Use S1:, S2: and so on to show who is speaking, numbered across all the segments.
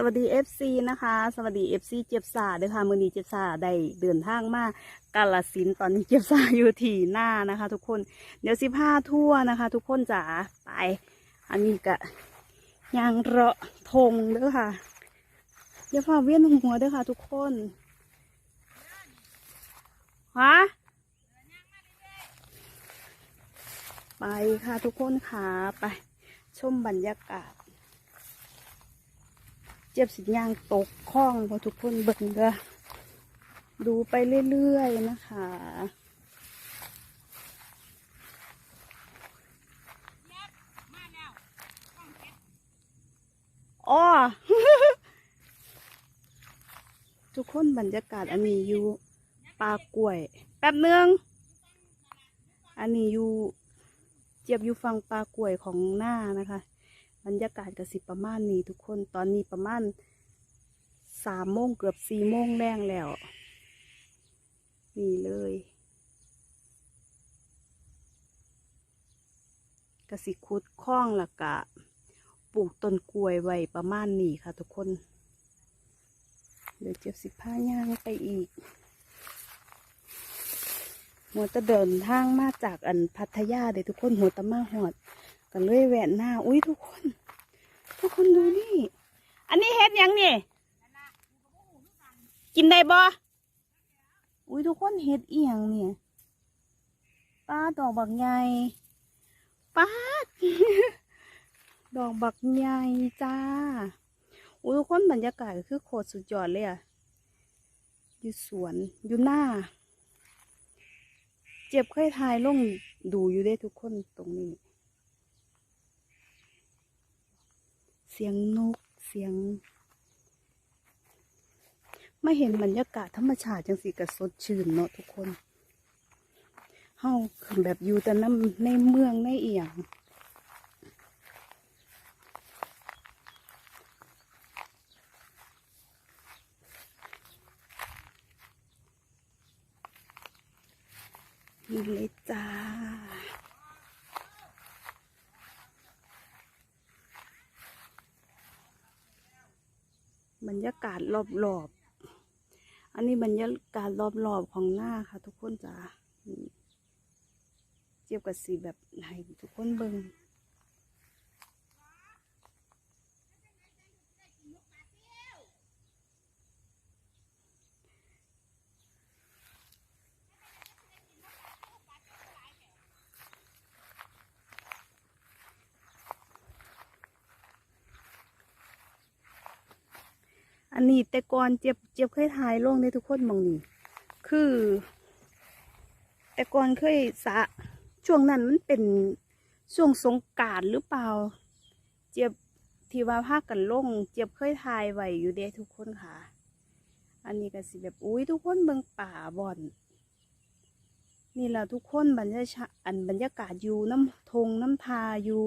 S1: สวัสดี FC นะคะ สวัสดี FC เจ็บซาเด้อค่ะมือนีเจ็บซาได้เดินทางมากาลสินตอนนี้เจ็บซาอยู่ที่หน้านะคะ ทุกคนเดี๋ยวสิพาทั่วนะคะ ทุกคนจ๋าไป อันนี้กะยางเลาะทงเด้อค่ะเดี๋ยวพาเวียนหัวเด้อค่ะ ทุกคนฮะไปค่ะทุกคนค่ะไปชมบรรยากาศ เจ็บสิย่างตกคล้องพอทุกคนเบิ่งเด้อดูไปเรื่อยๆนะคะอ้อทุกคนบรรยากาศอันนี้อยู่ปลากล้วย แป๊บนึง อันนี้อยู่เจียบอยู่ฟังปลากล้วยของหน้านะคะ บรรยากาศกะสิประมาณนี้ทุกคนตอนนี้ประมาณสามโมงเกือบสี่โมงแรงแล้ว นี่เลยกะสิคุดคล้องละกะ ปลูกต้นกล้วยไว้ประมาณนี้ค่ะทุกคน เดี๋ยวเจ็บสิผ้าย่างไปอีกหัวตะเดินทางมาจากอันพัทยาเลยทุกคนหัวตะมาหอด กันเลยแหวนหน้า อุ้ยทุกคน ทุกคนดูนี่ อันนี้เฮ็ดยังนี่ กินได้บ่อุ้ยทุกคนเฮ็ดเอียงเนี่ยป้าดอกบักใหญ่ป้าดอกบักใหญ่จ้าอุ้ยทุกคนบรรยากาศคือโคตรสุดยอดเลยอะอยู่สวนอยู่หน้า เจ็บเคยทายลงดูอยู่ได้ทุกคนตรงนี้ สียงนก เสียง ไม่เห็นบรรยากาศธรรมชาติจังสิกระสดชื่นเนาะทุกคนเฮาคือแบบอยู่แต่น้ำในเมืองในเอียงนี่เลยจ้า บรร ยากาศรอบๆ อันนี้บรรยากาศรอบๆของหน้าค่ะ ทุกคนจ้าเจียบกับสีแบบไหนทุกคนเบิ่ง อันนี้แต่ก่อนเจียบเจียบเคยถ่ายลงในทุกคนมองนี่คือ แต่ก่อนเคยสะช่วงนั้นมันเป็นช่วงสงการหรือเปล่า เจียบที่ว่าพาคกันลง เจียบเคยถ่ายไว้อยู่เด้ทุกคนค่ะ อันนี้ก็สิแบบอุ้ยทุกคนเบิ่งป่าบ่อนนี่แหละทุกคนบรรยากาศอันบรรยากาศอยู่น้ำทงน้ำทาอยู่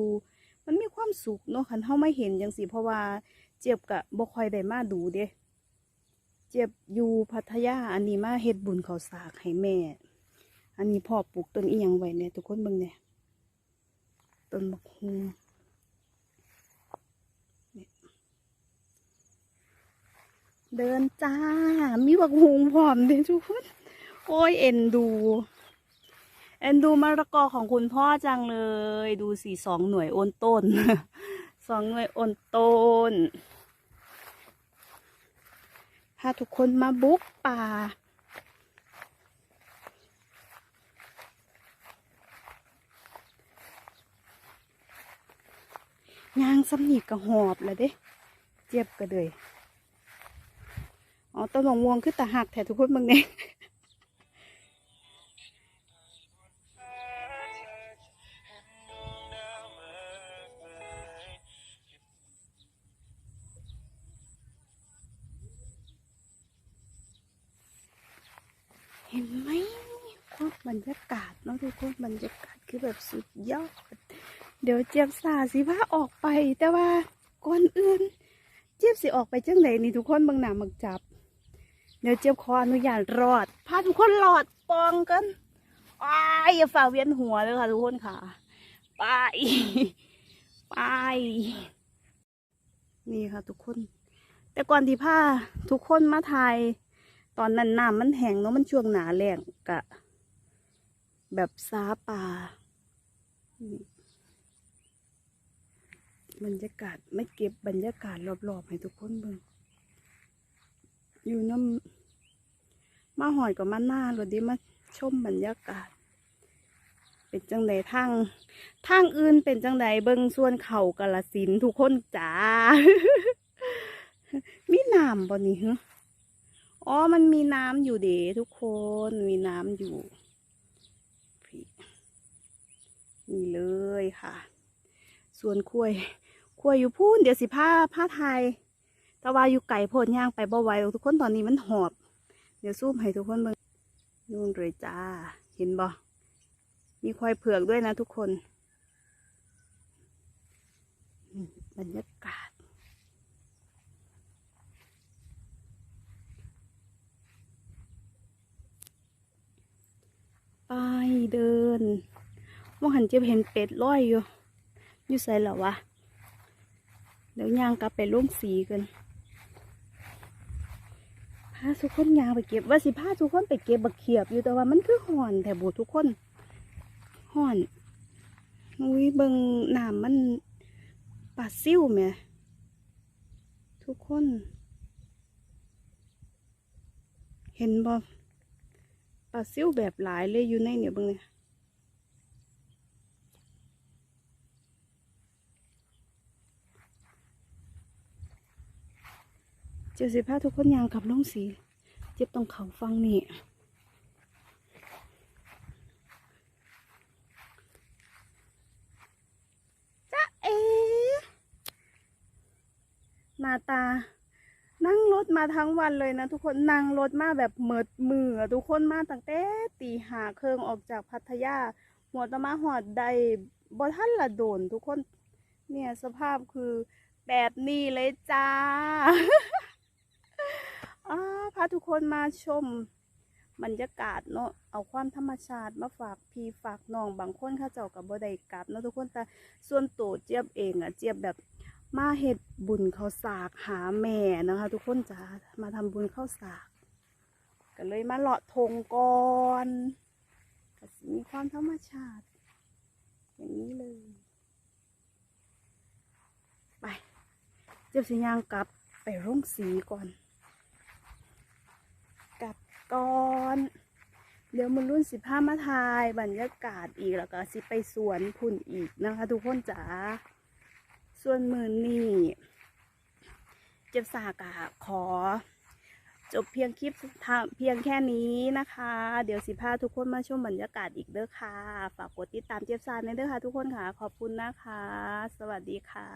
S1: มันมีความสุขเนาะคันเฮาไม่เห็นจังสิเพราะว่า เจ็บกะบ่ค่อยได้มาดูเด้เจ็บอยู่พัทยาอันนี้มาเฮ็ดบุญเขาสากให้แม่ อันนี้พ่อปลูกต้นอีหยังไว้เนี่ยทุกคนเบิ่งเนี่ยต้นบักฮูเนี่ยเดินจ้า มีบักฮูพร้อมเด้ทุกคนโอ้ยเอ็นดู เอ็นดูมะละกอของคุณพ่อจังเลย ดูสี่สองหน่วยโอนต้น องหน่วยโอนต้นพาทุกคนมาบุกป่า ยางสำนีกระหอบแล้วเด้ เจ็บก็เลยอ๋อต้นมะม่วงคือตาหักแถทุกคนบางเนี่ย บรรยากาศเนาะทุกคนบรรยากาศคือแบบสุดยอด เดี๋ยวเจี๊ยบสาสิพาออกไป แต่ว่าก่อนอื่น เจี๊ยบสิออกไปจังไหนนี่ทุกคนบางหนามักจับ เดี๋ยวเจี๊ยบขออนุญาตรอด พาทุกคนรอดปองกันอ้ายอย่าฝ่าเวียนหัวเลยค่ะทุกคนค่ะ ไป ไป นี่ค่ะทุกคน แต่ก่อนที่ผ้าทุกคนมาถ่ายตอนนั้นน้ำมันแห้งเนาะมันช่วงหนาแรงกะ แบบซาป่า บรรยากาศไม่เก็บบรรยากาศรอบๆให้ทุกคนเบิ่งอยู่น้ำมาหอยกับมาหน้าเราดีมาชมบรรยากาศ เป็นจังใดทางทางอื่นเป็นจังใดเบิ่งส่วนเข่ากาลสินทุกคนจ้ามีน้ำบ่นี่ฮะอ๋อมันมีน้ำอยู่เดทุกคนมีน้ำอยู่พี่ นี่เลยค่ะ ส่วนคุยคุยอยู่พูนเดี๋ยวสิผ้าผ้าไทยต่ว่าอยู่ไก่โพดย่างไปบ่ไหวทุกคนตอนนี้มันหอบ เดี๋ยวซูมให้ทุกคนเบิ่งนู่นเลยจ้า เห็นบ่มีควายเผือกด้วยนะทุกคนบรรยากาศ ไปเดิน ว่าหันจะเห็นเป็ดลอยอยู่อยู่ใส่เหรอวะเดี๋ยวยางกลับไปล่วงสีกันพาทุกคนยางไปเก็บว่าสิพาทุกคนไปเก็บบักเขียบอยู่แต่ว่ามันคือห่อนแต่บูทุกคนห่อนอุ้ยเบิงน้ำมันปลาซิ่วแหมทุกคน เห็นบ่ปลาซิ่วแบบหลายเลยอยู่ในเนี่ยเบิงเนี่ย จ็ดสิบห้าทุกคนยางกับน้องสี เจ็บตรงเขาฟังนี่จ๊ะเอนาตา นั่งรถมาทั้งวันเลยนะทุกคนนั่งรถมาแบบเหมิดมืออทุกคนมาตั้งแต่ตีหาเครื่องออกจากพัทยาหัวตะมาหอดใดบ่ท่านละโดนทุกคน เนี่ยสภาพคือแบบนี้เลยจ้า พาทุกคนมาชมบรรยากาศเนาะเอาความธรรมชาติมาฝากพี่ฝากน้องบางคนข้าเจ้ากับบ่ได้กลับเนาะทุกคนแต่ส่วนตัวเจี๊ยบเองอะเจี๊ยบแบบมาเฮ็ดบุญข้าวสากหาแม่นะคะ ทุกคนจ้ามาทำบุญข้าวสากก็เลยมาเลาะทงก่อนก็มีความธรรมชาติ อย่างนี้เลย ไป เจี๊ยบสิยางกลับไปโรงสีก่อน ก่อน เดี๋ยวมันรุ่นสิบห้ามาทายบรรยากาศอีกแล้วก็สิไปสวนพุ่นอีกนะคะ ทุกคนจ๋าส่วนมือนี่เจ็บสากะขอ จบเพียงคลิปทาเพียงแค่นี้นะคะ เดี๋ยวสิพาทุกคนมาชมบรรยากาศอีกเด้อค่ะ ฝากกดติดตามเจ็บซานในเด้อค่ะ ทุกคนค่ะ ขอบคุณนะคะ สวัสดีค่ะ